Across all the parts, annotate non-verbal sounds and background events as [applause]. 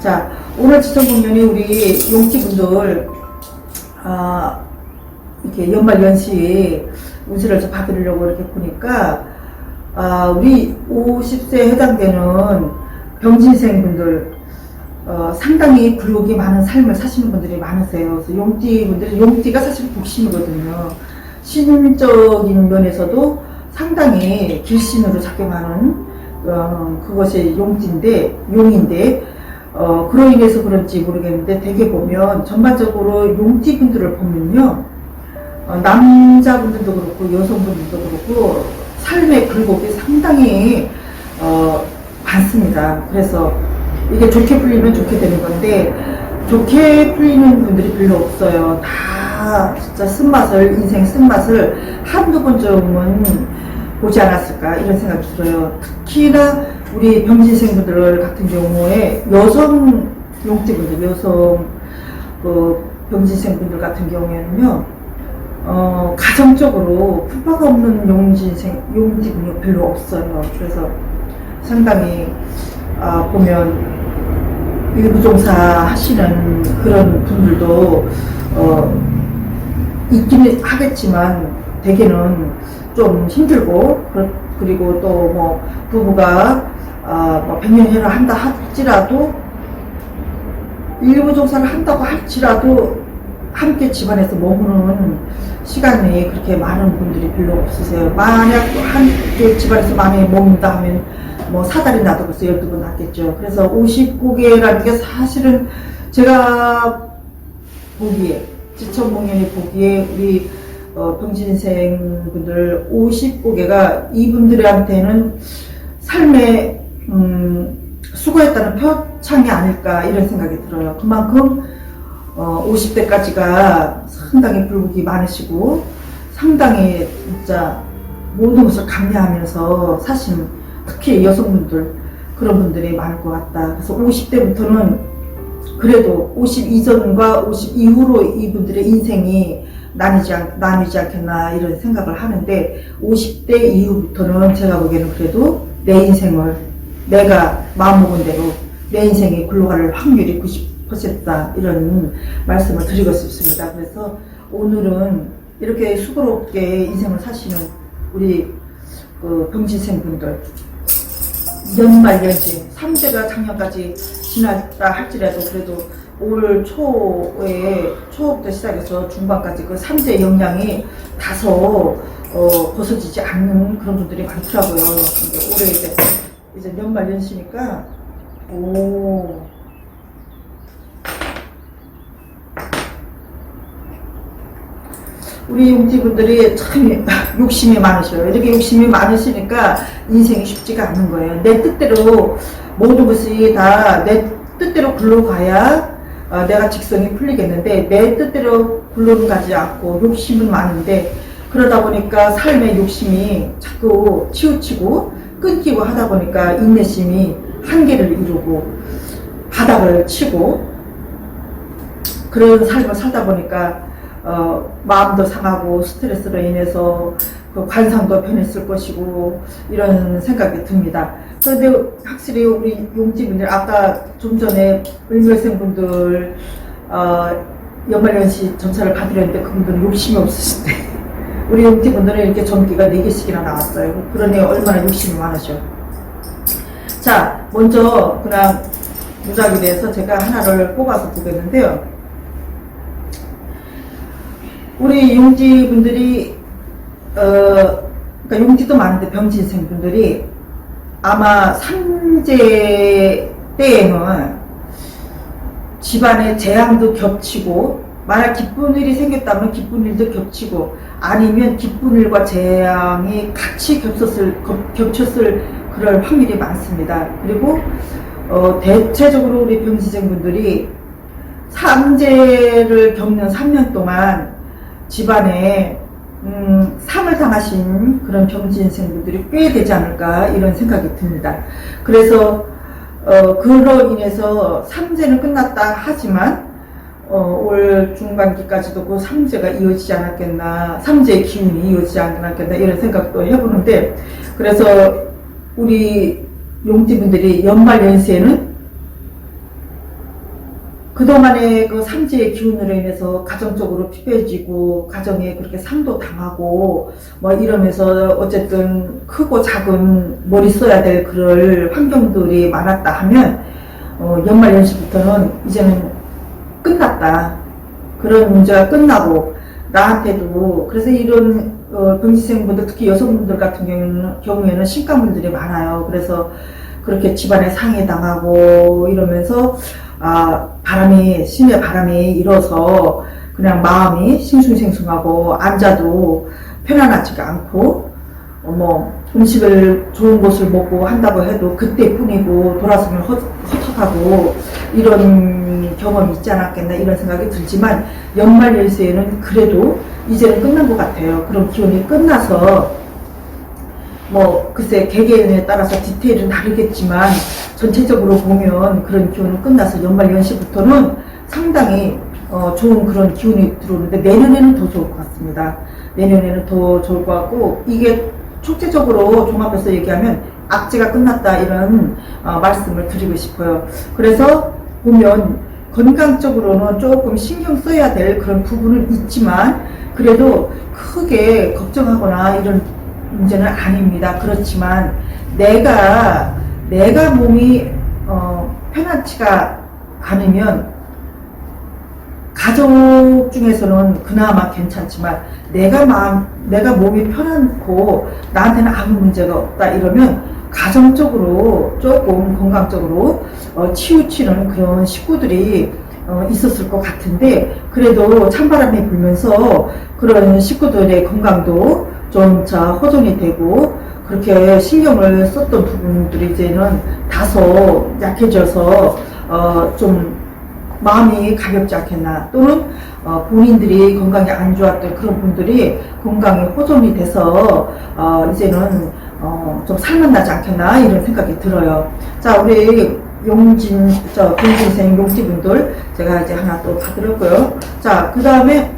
자, 오늘 지청 공연이 우리 용띠분들, 아, 이렇게 연말 연시 운세를 좀 받으려고 이렇게 보니까, 아, 우리 50세에 해당되는 병진생분들, 어, 상당히 굴욕이 많은 삶을 사시는 분들이 많으세요. 그래서 용띠분들, 용띠가 사실 복심이거든요. 신적인 면에서도 상당히 길신으로 작용하는, 어, 그것이 용띠인데, 용인데, 어, 그로 인해서 그런지 모르겠는데 되게 보면 전반적으로 용띠분들을 보면요. 어, 남자분들도 그렇고 여성분들도 그렇고 삶의 굴곡이 상당히 어, 많습니다. 그래서 이게 좋게 풀리면 좋게 되는 건데 좋게 풀리는 분들이 별로 없어요. 다 진짜 쓴맛을 인생 쓴맛을 한두 번쯤은 보지 않았을까 이런 생각이 들어요. 특히나 우리 병신생분들 같은 경우에 여성 용띠분들 여성 그 병신생분들 같은 경우에는요 어, 가정적으로 풀파가 없는 용진생 용띠분이 별로 없어요. 그래서 상당히 아, 보면 일부종사 하시는 그런 분들도 어, 있기는 하겠지만 대개는 좀 힘들고 그리고 또 뭐 부부가 아, 뭐 백년해를 한다 할지라도 일부 종사를 한다고 할지라도 함께 집안에서 머무는 시간이 그렇게 많은 분들이 별로 없으세요. 만약 함께 집안에서 많이 머문다 하면 뭐 사달이 나도 벌써 12번 났겠죠. 그래서 59개라는 게 사실은 제가 보기에, 지천공연이 보기에 우리 어, 병신생 분들 50고개가 이분들한테는 삶의 음, 수고했다는 표창이 아닐까 이런 생각이 들어요. 그만큼 어, 50대까지가 상당히 불국이 많으시고 상당히 진짜 모든 것을 감내하면서 사시는 특히 여성분들 그런 분들이 많을 것 같다. 그래서 50대부터는 그래도 50 이전과 50 이후로 이분들의 인생이 나뉘지, 않, 나뉘지 않겠나 이런 생각을 하는데 50대 이후부터는 제가 보기에는 그래도 내 인생을 내가 마음먹은 대로 내 인생이 굴러갈 확률이 90%다 이런 말씀을 드리고 싶습니다. 그래서 오늘은 이렇게 수고롭게 인생을 사시는 우리 그 병신생분들 연말 연시 3대가 작년까지 지났다 할지라도 그래도 올 초에 초부터 시작해서 중반까지 그 3대 영향이 다소 어, 벗어지지 않는 그런 분들이 많더라고요. 근데 올해 이제 이제 연말 연시니까 오 우리 용지분들이 참 욕심이 많으셔요. 이렇게 욕심이 많으시니까 인생이 쉽지가 않는 거예요. 내 뜻대로 모든 것이 다 내 뜻대로 굴러가야 어, 내가 직성이 풀리겠는데 내 뜻대로 굴러가지 않고 욕심은 많은데 그러다 보니까 삶의 욕심이 자꾸 치우치고 끊기고 하다 보니까 인내심이 한계를 이루고 바닥을 치고 그런 삶을 살다 보니까 어, 마음도 상하고 스트레스로 인해서 그 관상도 변했을 것이고 이런 생각이 듭니다. 그런데 확실히 우리 용지분들 아까 좀 전에 을묘생분들 어, 연말연시 전차를 받으려는데 그분들은 욕심이 없으신데 우리 용지분들은 이렇게 전기가 4개씩이나 나왔어요. 그러니 얼마나 욕심이 많으셔. 자, 먼저 그냥 무작위 대해서 제가 하나를 뽑아서 보겠는데요. 우리 용지 분들이 어 그러니까 용지도 많은데 병진생 분들이 아마 삼재 때에는 집안에 재앙도 겹치고 만약 기쁜 일이 생겼다면 기쁜 일도 겹치고 아니면 기쁜 일과 재앙이 같이 겹쳤을 겹- 겹쳤을 그럴 확률이 많습니다. 그리고 어, 대체적으로 우리 병진생 분들이 삼재를 겪는 3년 동안 집안에 음, 상을 당하신 그런 병진생분들이 꽤 되지 않을까 이런 생각이 듭니다. 그래서 어, 그로 인해서 삼재는 끝났다 하지만 어, 올 중반기까지도 그 삼재가 이어지지 않았겠나 삼재의 기운이 이어지지 않았겠나 이런 생각도 해보는데 그래서 우리 용지분들이 연말 연세에는 그동안의 그 삼재의 기운으로 인해서 가정적으로 피폐해지고 가정에 그렇게 상도 당하고 뭐 이러면서 어쨌든 크고 작은 머리 써야 될 그럴 환경들이 많았다 하면 어, 연말 연시부터는 이제는 끝났다. 그런 문제가 끝나고 나한테도 그래서 이런 어, 병지생분들 특히 여성분들 같은 경우에는, 경우에는 신가문들이 많아요. 그래서 그렇게 집안에 상해 당하고 이러면서 아, 바람이, 심해 바람이 일어서 그냥 마음이 싱숭생숭하고 앉아도 편안하지가 않고, 어, 뭐, 음식을 좋은 곳을 먹고 한다고 해도 그때뿐이고 돌아서면 헛, 헛헛하고 이런 경험이 있지 않았겠나 이런 생각이 들지만 연말 연세에는 그래도 이제는 끝난 것 같아요. 그런 기운이 끝나서 뭐 글쎄 개개인에 따라서 디테일은 다르겠지만 전체적으로 보면 그런 기운은 끝나서 연말 연시부터는 상당히 어, 좋은 그런 기운이 들어오는데 내년에는 더 좋을 것 같습니다. 내년에는 더 좋을 것 같고 이게 총체적으로 종합해서 얘기하면 악재가 끝났다 이런 어, 말씀을 드리고 싶어요. 그래서 보면 건강적으로는 조금 신경 써야 될 그런 부분은 있지만 그래도 크게 걱정하거나 이런 문제는 아닙니다. 그렇지만 내가 내가 몸이 어, 편하지가 않으면 가족 중에서는 그나마 괜찮지만 내가 마음 내가 몸이 편안고 나한테는 아무 문제가 없다 이러면 가정적으로 조금 건강적으로 어, 치우치는 그런 식구들이 어, 있었을 것 같은데 그래도 찬바람이 불면서 그런 식구들의 건강도 좀 자 호전이 되고 그렇게 신경을 썼던 부분들이 이제는 다소 약해져서 어, 좀 마음이 가볍지 않겠나 또는 어, 본인들이 건강이 안 좋았던 그런 분들이 건강이 호전이 돼서 어, 이제는 어, 좀 살만 나지 않겠나 이런 생각이 들어요. 자 우리 용진 저 공진생 용지분들 제가 이제 하나 또 받으렸고요. 자그 다음에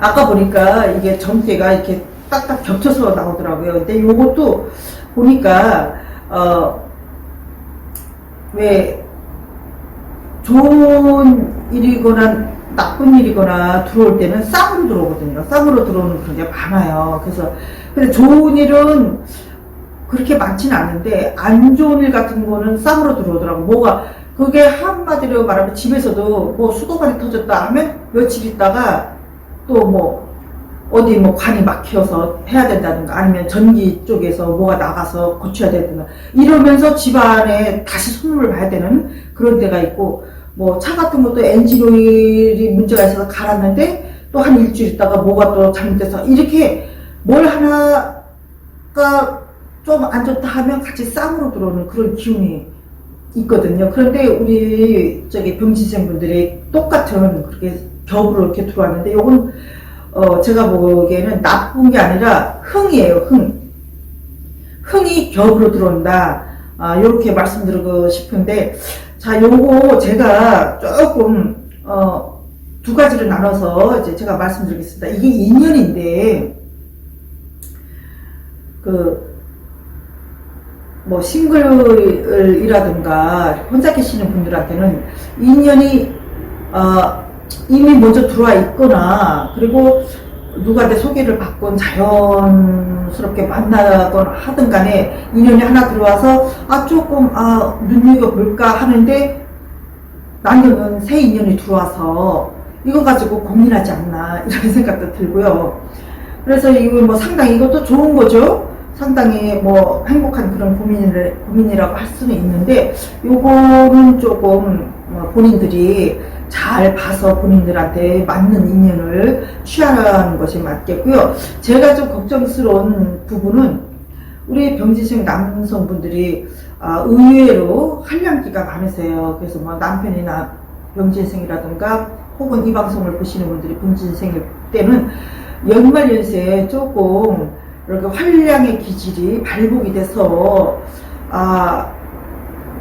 아까 보니까 이게 점괘가 이렇게 딱딱 겹쳐서 나오더라고요. 근데 요것도 보니까 어 왜 좋은 일이거나 나쁜 일이거나 들어올 때는 쌍으로 들어오거든요. 쌍으로 들어오는 그런 게 많아요. 그래서 근데 좋은 일은 그렇게 많지는 않은데 안 좋은 일 같은 거는 쌍으로 들어오더라고. 뭐가 그게 한마디로 말하면 집에서도 뭐 수도관이 터졌다 하면 며칠 있다가 또 뭐 어디 뭐 관이 막혀서 해야 된다든가 아니면 전기 쪽에서 뭐가 나가서 고쳐야 된다든가 이러면서 집안에 다시 손님을 봐야 되는 그런 때가 있고 뭐 차 같은 것도 엔진 오일이 문제가 있어서 갈았는데 또 한 일주일 있다가 뭐가 또 잘못돼서 이렇게 뭘 하나가 좀 안 좋다 하면 같이 쌍으로 들어오는 그런 기운이 있거든요. 그런데 우리 저기 병지생분들이 똑같은 그렇게 겹으로 이렇게 들어왔는데 요건 어 제가 보기에는 나쁜 게 아니라 흥이에요. 흥. 흥이 겹으로 들어온다. 아, 요렇게 말씀드리고 싶은데 자, 요거 제가 조금 어, 두 가지로 나눠서 이제 제가 말씀드리겠습니다. 이게 인연인데 그 뭐 싱글이라든가 혼자 계시는 분들한테는 인연이 어, 이미 먼저 들어와 있거나 그리고 누구한테 소개를 받건 자연스럽게 만나건 하든 간에 인연이 하나 들어와서 아 조금 아 눈여겨볼까 하는데 나중에는 새 인연이 들어와서 이거 가지고 고민하지 않나 이런 [laughs] 생각도 들고요. 그래서 이거 뭐 상당히 이것도 좋은 거죠. 상당히 뭐 행복한 그런 고민을, 고민이라고 할 수는 있는데 요거는 조금 뭐 본인들이 잘 봐서 본인들한테 맞는 인연을 취하는 것이 맞겠고요. 제가 좀 걱정스러운 부분은 우리 병지생 남성분들이 아, 의외로 한량기가 많으세요. 그래서 뭐 남편이나 병진생이라든가 혹은 이 방송을 보시는 분들이 병진생일 때는 연말 연세에 조금 이렇게 활량의 기질이 발복이 돼서 아,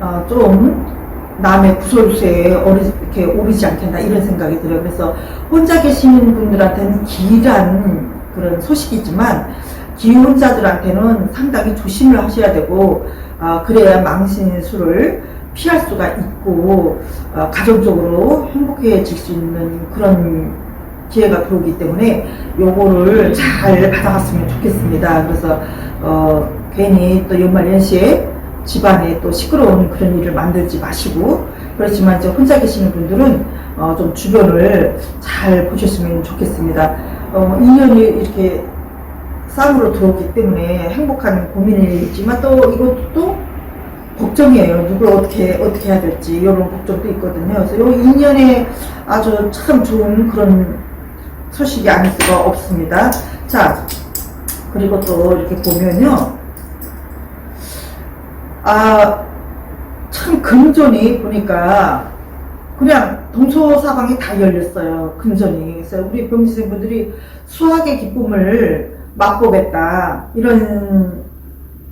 아, 좀 남의 구설수에 어리, 이렇게 오르지 않겠나 이런 생각이 들어요. 그래서 혼자 계시는 분들한테는 기이한 그런 소식이지만 기혼자들한테는 상당히 조심을 하셔야 되고 아, 그래야 수를 피할 수가 있고 어, 가정적으로 행복해질 수 있는 그런 기회가 들어오기 때문에 요거를 잘 받아갔으면 좋겠습니다. 그래서 어, 괜히 또 연말 연시에 집안에 또 시끄러운 그런 일을 만들지 마시고 그렇지만 이제 혼자 계시는 분들은 어, 좀 주변을 잘 보셨으면 좋겠습니다. 어, 인연이 이렇게 쌍으로 들어오기 때문에 행복한 고민이지만 또 이것도 걱정이에요. 누굴 어떻게 어떻게 해야 될지 이런 걱정도 있거든요. 그래서 이 인연에 아주 참 좋은 그런 소식이 아닐 수가 없습니다. 자 그리고 또 이렇게 보면요. 아, 참 금전이 보니까 그냥 동서사방이 다 열렸어요. 금전이. 그래서 우리 병지생분들이 수학의 기쁨을 맛보겠다. 이런,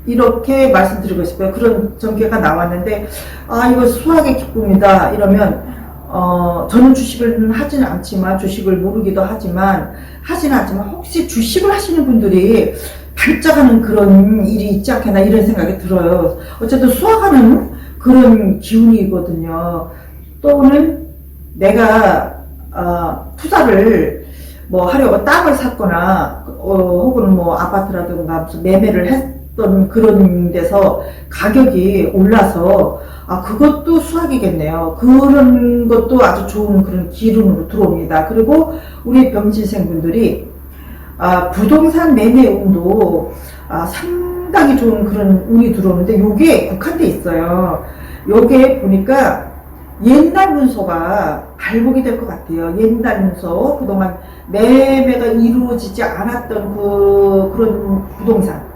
이렇게 말씀드리고 싶어요. 그런 전개가 나왔는데, 아, 이거 수학의 기쁨이다. 이러면, 어, 저는 주식을 하지는 않지만, 주식을 모르기도 하지만, 하지는 않지만, 혹시 주식을 하시는 분들이 발작하는 그런 일이 있지 않겠나 이런 생각이 들어요. 어쨌든 수학하는 그런 기운이거든요. 또는 내가 어, 투자를 뭐 하려고 땅을 샀거나 어, 혹은 뭐 아파트라든가 매매를 했 던 그런 데서 가격이 올라서 아 그것도 수학이겠네요. 그런 것도 아주 좋은 그런 기운으로 들어옵니다. 그리고 우리 병진생분들이 아, 부동산 매매 운도 아, 상당히 좋은 그런 운이 들어오는데 요게 국한돼 있어요. 요게 보니까 옛날 문서가 발목이 될 것 같아요. 옛날 문서 그동안 매매가 이루어지지 않았던 그 그런 부동산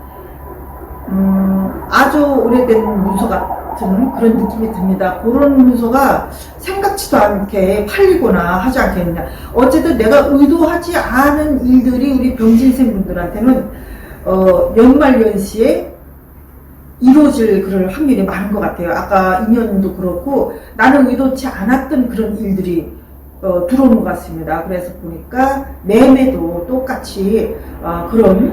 음, 아주 오래된 문서 같은 그런 느낌이 듭니다. 그런 문서가 생각지도 않게 팔리거나 하지 않겠느냐. 어쨌든 내가 의도하지 않은 일들이 우리 병진생 분들한테는 어, 연말 연시에 이루어질 그럴 확률이 많은 것 같아요. 아까 인연도 그렇고 나는 의도치 않았던 그런 일들이 어, 들어오는 것 같습니다. 그래서 보니까 매매도 똑같이 어, 그런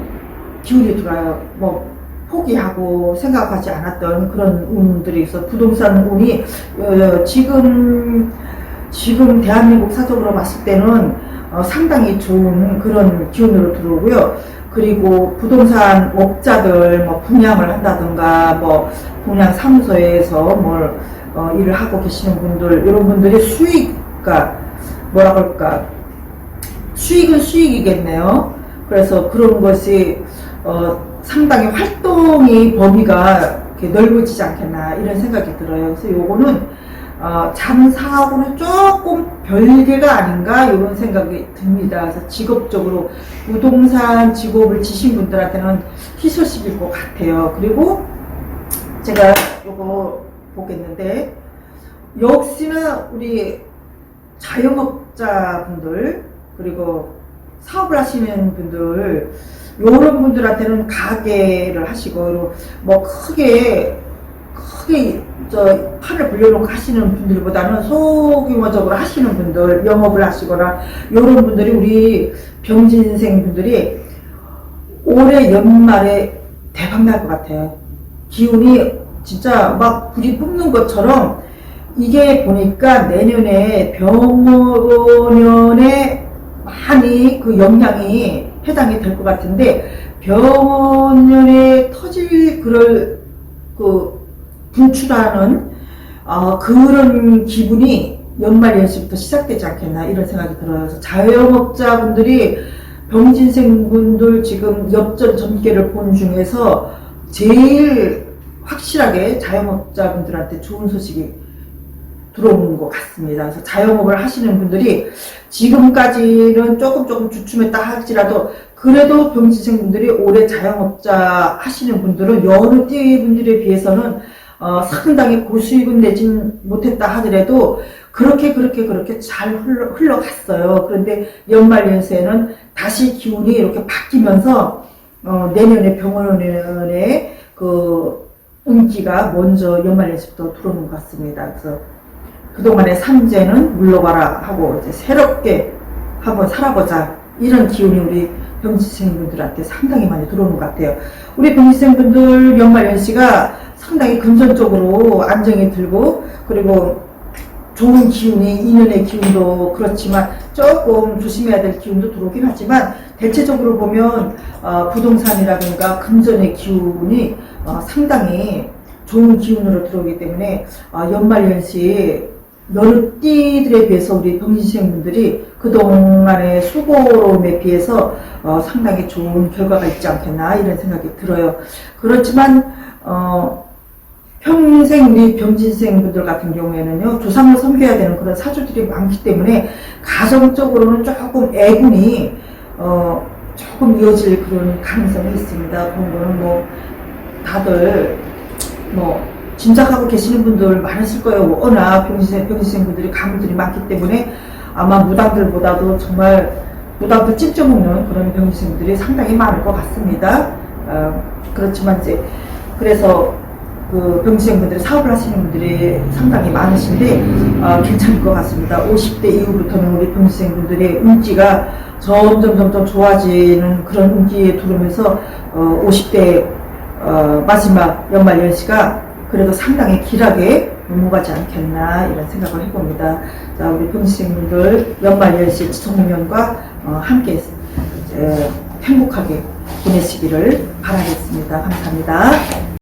기운이 들어요. 뭐 포기하고 생각하지 않았던 그런 운들이 있어 부동산 운이 어, 지금 지금 대한민국 사적으로 봤을 때는 어, 상당히 좋은 그런 기운으로 들어오고요. 그리고 부동산 업자들 뭐 분양을 한다든가 뭐 분양 사무소에서 뭘 어, 일을 하고 계시는 분들 이런 분들이 수익가 뭐라 그럴까 수익은 수익이겠네요. 그래서 그런 것이 어, 상당히 활동이 범위가 넓어지지 않겠나 이런 생각이 들어요. 그래서 요거는 어, 잠사하고는 조금 별개가 아닌가 이런 생각이 듭니다. 그래서 직업적으로 부동산 직업을 지신 분들한테는 희소식일 것 같아요. 그리고 제가 요거 보겠는데 역시나 우리 자영업자분들 그리고 사업을 하시는 분들 이런 분들한테는 가게를 하시고 뭐 크게 크게 저 팔을 벌려놓고 하시는 분들보다는 소규모적으로 하시는 분들 영업을 하시거나 이런 분들이 우리 병진생 분들이 올해 연말에 대박 날 것 같아요. 기운이 진짜 막 불이 뿜는 것처럼 이게 보니까 내년에 병원년에 많이 그 영향이 해당이 될 것 같은데 병원년에 터질 그럴 그 분출하는 어, 그런 기분이 연말 연시부터 시작되지 않겠나 이런 생각이 들어요. 그래서 자영업자분들이 병진생분들 지금 엽전 전개를 본 중에서 제일 확실하게 자영업자분들한테 좋은 소식이 들어오는 것 같습니다. 그래서 자영업을 하시는 분들이 지금까지는 조금 조금 주춤했다 할지라도 그래도 병지생분들이 올해 자영업자 하시는 분들은 여느 띠분들에 비해서는 어, 상당히 고수익은 내진 못했다 하더라도 그렇게 그렇게 그렇게 잘 흘러, 흘러갔어요. 그런데 연말 연세는 다시 기운이 이렇게 바뀌면서 어, 내년에 병원에 그 운기가 먼저 연말 연시부터 들어오는 것 같습니다. 그래서 그동안의 산재는 물러가라 하고 이제 새롭게 한번 살아보자 이런 기운이 우리 병지생분들한테 상당히 많이 들어오는 것 같아요. 우리 병지생분들 연말 연시가 상당히 금전적으로 안정이 들고 그리고 좋은 기운이 인연의 기운도 그렇지만 조금 조심해야 될 기운도 들어오긴 하지만 대체적으로 보면 어, 부동산이라든가 금전의 기운이 어, 상당히 좋은 기운으로 들어오기 때문에 어, 연말 연시 여느 띠들에 비해서 우리 병신생분들이 그동안의 수고로움에 비해서 어, 상당히 좋은 결과가 있지 않겠나 이런 생각이 들어요. 그렇지만 어, 평생 우리 병진생분들 같은 경우에는요 조상을 섬겨야 되는 그런 사주들이 많기 때문에 가정적으로는 조금 애군이 어, 조금 이어질 그런 가능성이 있습니다. 그런 거는 뭐 다들 뭐 짐작하고 계시는 분들 많으실 거예요. 워낙 병신생, 병신생분들이 가문들이 많기 때문에 아마 무당들보다도 정말 무당도 찝쩍 먹는 그런 병신생분들이 상당히 많을 것 같습니다. 어, 그렇지만 이제 그래서 그 병신생분들이 사업을 하시는 분들이 상당히 많으신데 어, 괜찮을 것 같습니다. 50대 이후부터는 우리 병신생분들의 운기가 점점 점점 좋아지는 그런 운기에 들어오면서 어, 50대 어, 마지막 연말 연시가 그래도 상당히 길하게 넘어가지 않겠나 이런 생각을 해봅니다. 자, 우리 병신생분들 연말 연시 지성명과 어, 함께 에, 행복하게 보내시기를 바라겠습니다. 감사합니다.